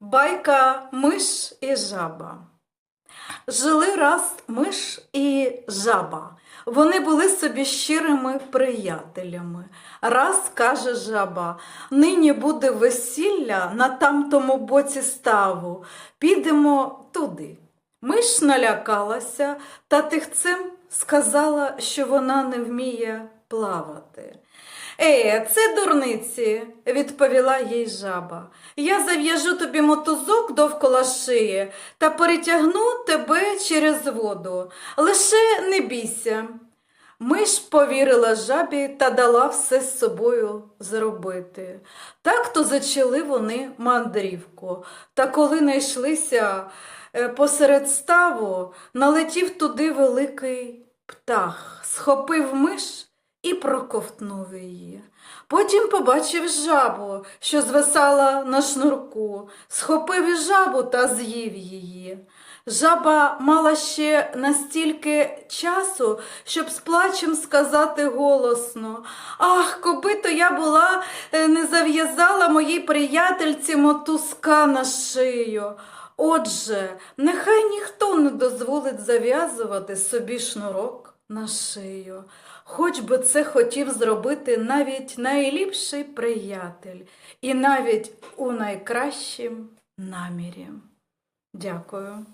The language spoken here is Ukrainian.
Байка миш і жаба. Жили раз миш і жаба. Вони були собі щирими приятелями. Раз каже жаба, нині буде весілля на тамтому боці ставу. Підемо туди. Миш налякалася та тихцем сказала, що вона не вміє плавати. Е, це дурниці, відповіла їй жаба. Я зав'яжу тобі мотузок довкола шиї та перетягну тебе через воду. Лише не бійся. Миш повірила жабі та дала все з собою зробити. Так то зачали вони мандрівку. Та коли знайшлися е, посеред ставу, налетів туди великий птах, схопив миш і проковтнув її. Потім побачив жабу, що звисала на шнурку, схопив жабу та з'їв її. Жаба мала ще настільки часу, щоб з плачем сказати голосно Ах, коби то я була, е, не зав'язала моїй приятельці мотузка на шию. Отже, нехай ніхто не дозволить зав'язувати собі шнурок на шию, хоч би це хотів зробити навіть найліпший приятель і навіть у найкращім намірі. Дякую.